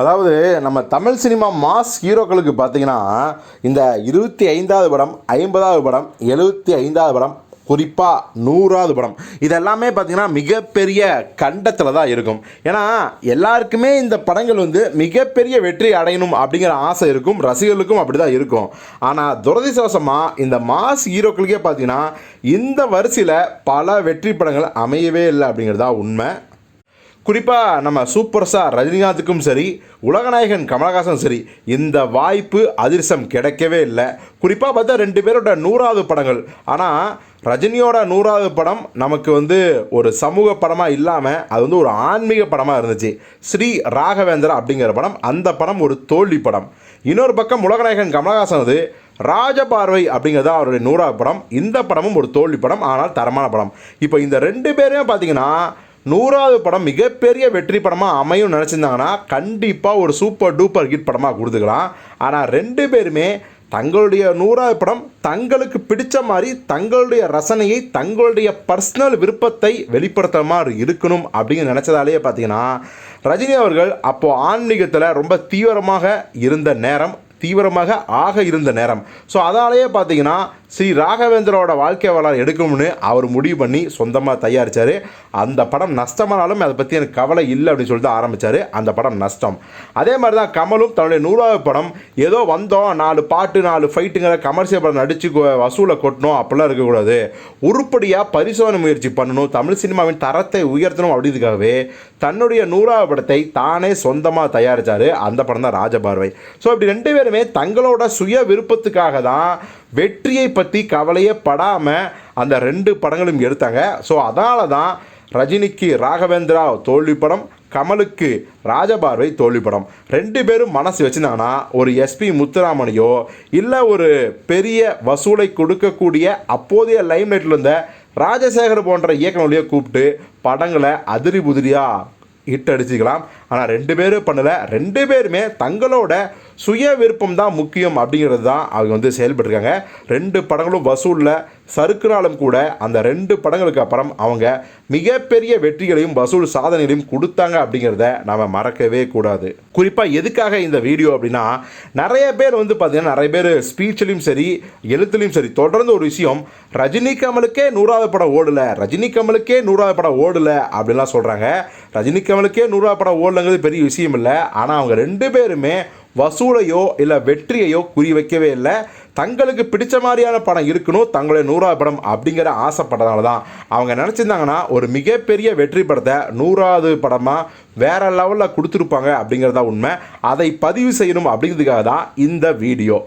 அதாவது நம்ம Tamil cinema mass ஹீரோக்களுக்கு பார்த்தீங்கன்னா இந்த இருபத்தி ஐந்தாவது படம் ஐம்பதாவது படம் எழுபத்தி ஐந்தாவது படம் குறிப்பாக நூறாவது படம் இதெல்லாமே பார்த்திங்கன்னா மிகப்பெரிய கண்டத்தில் தான் இருக்கும். ஏன்னா எல்லாருக்குமே இந்த படங்கள் வந்து மிகப்பெரிய வெற்றி அடையணும் அப்படிங்கிற ஆசை இருக்கும் ரசிகர்களுக்கும் அப்படி தான் இருக்கும். ஆனால் துரதிசவசமாக இந்த மாஸ் ஹீரோக்களுக்கே பார்த்தீங்கன்னா இந்த வரிசையில் பல வெற்றி படங்கள் அமையவே இல்லை அப்படிங்கிறது தான் உண்மை. குறிப்பாக நம்ம சூப்பர் ஸ்டார் ரஜினிகாந்துக்கும் சரி உலகநாயகன் கமலஹாசன் சரி இந்த வாய்ப்பு அதிர்ஷ்டம் கிடைக்கவே இல்லை. குறிப்பாக பார்த்தா ரெண்டு பேரோட நூறாவது படங்கள். ஆனால் ரஜினியோட நூறாவது படம் நமக்கு வந்து ஒரு சமூக படமாக இல்லாமல் அது வந்து ஒரு ஆன்மீக படமாக இருந்துச்சு. ஸ்ரீ ராகவேந்திரா அப்படிங்கிற படம் அந்த படம் ஒரு தோல்வி படம். இன்னொரு பக்கம் உலகநாயகன் கமலஹாசன் வந்து ராஜபார்வை அப்படிங்கிறது அவருடைய நூறாவது படம். இந்த படமும் ஒரு தோல்வி படம் ஆனால் தரமான படம். இப்போ இந்த ரெண்டு பேருமே பார்த்தீங்கன்னா நூறாவது படம் மிகப்பெரிய வெற்றி படமாக அமையும் நினச்சிருந்தாங்கன்னா கண்டிப்பாக ஒரு சூப்பர் டூப்பர் ஹிட் படமாக கொடுத்துக்கலாம். ஆனால் ரெண்டு பேருமே தங்களுடைய நூறாவது படம் தங்களுக்கு பிடிச்ச மாதிரி தங்களுடைய ரசனையை தங்களுடைய பர்சனல் விருப்பத்தை வெளிப்படுத்துகிற மாதிரி இருக்கணும் அப்படின்னு நினச்சதாலேயே பார்த்தீங்கன்னா ரஜினி அவர்கள் அப்போது ஆன்மீகத்தில் ரொம்ப தீவிரமாக இருந்த நேரம் தீவிரமாக ஆக இருந்த நேரம். ஸோ அதாலேயே பார்த்தீங்கன்னா ஸ்ரீ ராகவேந்திரோட வாழ்க்கை வரலாறு எடுக்கணும்னு அவர் முடிவு பண்ணி சொந்தமாக தயாரித்தார் அந்த படம் நஷ்டமானாலும் அதை பற்றி எனக்கு கவலை இல்லை அப்படின்னு சொல்லிட்டு ஆரம்பித்தார் அந்த படம் நஷ்டம். அதே மாதிரி தான் கமலும் தன்னுடைய நூறாவது படம் ஏதோ வந்தோம் நாலு பாட்டு நாலு ஃபைட்டுங்கிற கமர்ஷியல் படம் நடித்து வசூலை கொட்டணும் அப்படிலாம் இருக்கக்கூடாது. உருப்படியாக பரிசோதனை முயற்சி பண்ணணும் தமிழ் சினிமாவின் தரத்தை உயர்த்தணும் அப்படின்றதுக்காகவே தன்னுடைய நூறாவது படத்தை தானே சொந்தமாக தயாரித்தார் அந்த படம் தான் ராஜபார்வை. ஸோ இப்படி ரெண்டு பேரும் தங்களோட சுய விருப்பத்துக்காக தான் வெற்றியை பற்றி கவலையே படாமல் அந்த ரெண்டு படங்களும் எடுத்தாங்க. ஸோ அதனால தான் ரஜினிக்கு ராகவேந்திரா தோல்வி படம் கமலுக்கு ராஜபார்வை தோல்வி படம். ரெண்டு பேரும் மனசு வச்சுருந்தாங்கன்னா ஒரு எஸ்பி முத்துராமனையோ இல்லை ஒரு பெரிய வசூலை கொடுக்கக்கூடிய அப்போதைய லைம்லைட்டில் இருந்த ராஜசேகர் போன்ற இயக்குநர்களையோ கூப்பிட்டு படங்களை அதிரி புதிரியாக ஹிட் அடிச்சுக்கலாம். ஆனால் ரெண்டு பேரும் பண்ணலை. ரெண்டு பேருமே தங்களோட சுய விருப்பம் தான் முக்கியம் அப்படிங்கிறது தான் அவங்க வந்து செயல்பட்டுருக்காங்க. ரெண்டு படங்களும் வசூலில் சறுக்குனாலும் கூட அந்த ரெண்டு படங்களுக்கு அப்புறம் அவங்க மிகப்பெரிய வெற்றிகளையும் வசூல் சாதனைகளையும் கொடுத்தாங்க அப்படிங்கிறத நம்ம மறக்கவே கூடாது. குறிப்பாக எதுக்காக இந்த வீடியோ அப்படின்னா நிறைய பேர் வந்து பார்த்தீங்கன்னா நிறைய பேர் ஸ்பீச்லையும் சரி எழுத்துலையும் சரி தொடர்ந்து ஒரு விஷயம் ரஜினி கமலுக்கே நூறாவது படம் ஓடலை ரஜினி கமலுக்கே நூறாவது படம் ஓடலை அப்படின்லாம் சொல்கிறாங்க ரஜினி கமலுக்கே நூறாவது படம் ஓடலைங்கிறது பெரிய விஷயம் இல்லை. ஆனால் அவங்க ரெண்டு பேருமே வசூலையோ இல்லை வெற்றியையோ குறி வைக்கவே இல்லை. தங்களுக்கு பிடிச்ச மாதிரியான படம் இருக்கணும் தங்களுடைய நூறாவது படம் அப்படிங்கிற ஆசைப்பட்டதால தான் அவங்க நினச்சிருந்தாங்கன்னா ஒரு மிகப்பெரிய வெற்றி படத்தை நூறாவது படமாக வேற லெவலில் கொடுத்துருப்பாங்க அப்படிங்கிறதா உண்மை. அதை பதிவு செய்யணும் அப்படிங்கிறதுக்காக தான் இந்த வீடியோ.